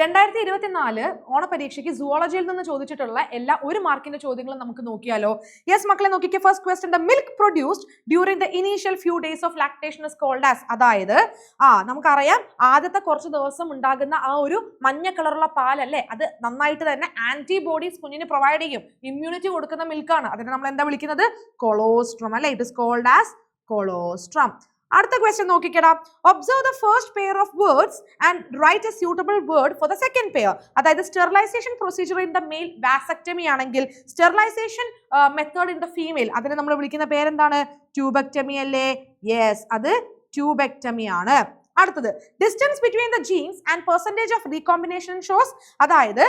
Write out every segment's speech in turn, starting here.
രണ്ടായിരത്തി ഇരുപത്തിനാല് ഓണപരീക്ഷയ്ക്ക് സുവോളജിയിൽ നിന്ന് ചോദിച്ചിട്ടുള്ള എല്ലാ ഒരു മാർക്കിന്റെ ചോദ്യങ്ങളും നമുക്ക് നോക്കിയാലോ? യെസ് മക്കളെ നോക്കിക്കേ. First question the milk produced during the initial few days of lactation is called as അതായത് ആ നമുക്കറിയാം ആദ്യത്തെ കുറച്ച് ദിവസം ഉണ്ടാകുന്ന ആ ഒരു മഞ്ഞ കളറുള്ള പാലല്ലേ? അത് നന്നായിട്ട് തന്നെ ആന്റിബോഡീസ് കുഞ്ഞിന് പ്രൊവൈഡ് ചെയ്യും. ഇമ്മ്യൂണിറ്റി കൊടുക്കുന്ന മിൽക്കാണ് അതിനെ നമ്മൾ എന്താ വിളിക്കുന്നത്? കൊളോസ്ട്രം അല്ലെ? It is called as colostrum അടുത്ത question നോക്കിക്കടാ. Observe the first pair of words and write a suitable word for the second pair അതായത് sterilisation procedure in the male vasectomy ആണെങ്കിൽ sterilisation method in the female അതിനെ നമ്മൾ വിളിക്കുന്ന പേരെന്താണ്? Tubectomy അല്ലേ? Yes അത് tubectomy ആണ്. അടുത്തത്. Distance between the genes and percentage of recombination shows അതായത്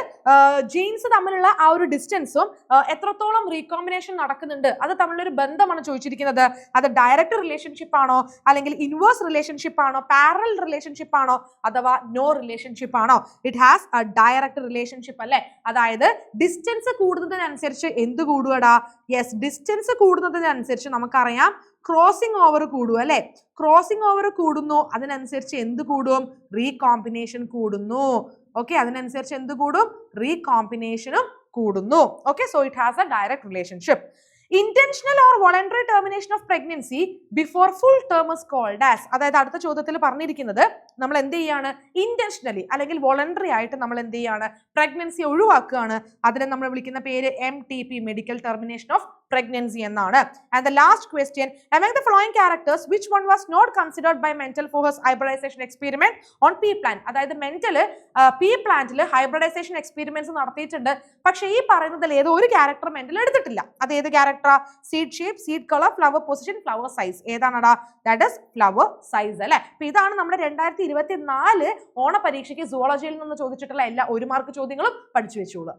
ജീൻസ് തമ്മിലുള്ള ആ ഒരു ഡിസ്റ്റൻസും എത്രത്തോളം റീകോമ്പിനേഷൻ നടക്കുന്നുണ്ട്. അത് തമ്മിലൊരു ബന്ധമാണ് ചോദിച്ചിരിക്കുന്നത്. അത് ഡയറക്റ്റ് റിലേഷൻഷിപ്പ് ആണോ? അല്ലെങ്കിൽ ഇൻവേഴ്സ് റിലേഷൻഷിപ്പ് ആണോ? പാരൽ റിലേഷൻഷിപ്പ് ആണോ? അഥവാ നോ റിലേഷൻഷിപ്പ് ആണോ? It has a direct relationship അല്ലേ? അതായത് ഡിസ്റ്റൻസ് കൂടുന്നതിനനുസരിച്ച് എന്ത് കൂടുകടാ യെസ് ഡിസ്റ്റൻസ് കൂടുന്നതിനനുസരിച്ച് നമുക്കറിയാം ക്രോസിംഗ് ഓവർ കൂടും അല്ലെ? ക്രോസിംഗ് ഓവർ കൂടുന്നു അതിനനുസരിച്ച് എന്ത് കൂടും? റീകോമ്പിനേഷൻ കൂടുന്നു. ഓക്കെ അതിനനുസരിച്ച് എന്ത് കൂടും? റീകോമ്പിനേഷനും കൂടുന്നു. Okay so it has a direct relationship intentional or voluntary termination of pregnancy before full term is called as അതായത് അടുത്ത ചോദ്യത്തിൽ പറഞ്ഞിരിക്കുന്നത് നമ്മൾ എന്ത് ചെയ്യാണ്? ഇന്റൻഷണലി അല്ലെങ്കിൽ വോളണ്ടറി ആയിട്ട് നമ്മൾ എന്ത് ചെയ്യാണ്? പ്രഗ്നൻസി ഒഴിവാക്കുകയാണ്. അതിനെ നമ്മൾ വിളിക്കുന്ന പേര് M T P medical termination of pregnancy എന്നാണ്. And the last question among the following characters which one was not considered by Mendel for his hybridization experiment on pea plant? അതായത് മെന്റൽ പി പ്ലാന്റിൽ hybridisation experiments നടത്തിയിട്ടുണ്ട്. പക്ഷേ ഈ പറയുന്നതിൽ ഏതോ ഒരു character mental എടുത്തിട്ടില്ല. അത് ഏത് ക്യാരക്ടറാ seed shape seed colour flower position flower size ഏതാണടാ? That is flower size അല്ലെ? അപ്പൊ ഇതാണ് നമ്മുടെ രണ്ടായിരത്തി ഇരുപത്തി നാല് ഓണ പരീക്ഷയ്ക്ക് സുവോളജിയിൽ നിന്ന് ചോദിച്ചിട്ടുള്ള എല്ലാ ഒരു മാർക്ക് ചോദ്യങ്ങളും പഠിച്ചു വെച്ചോളൂ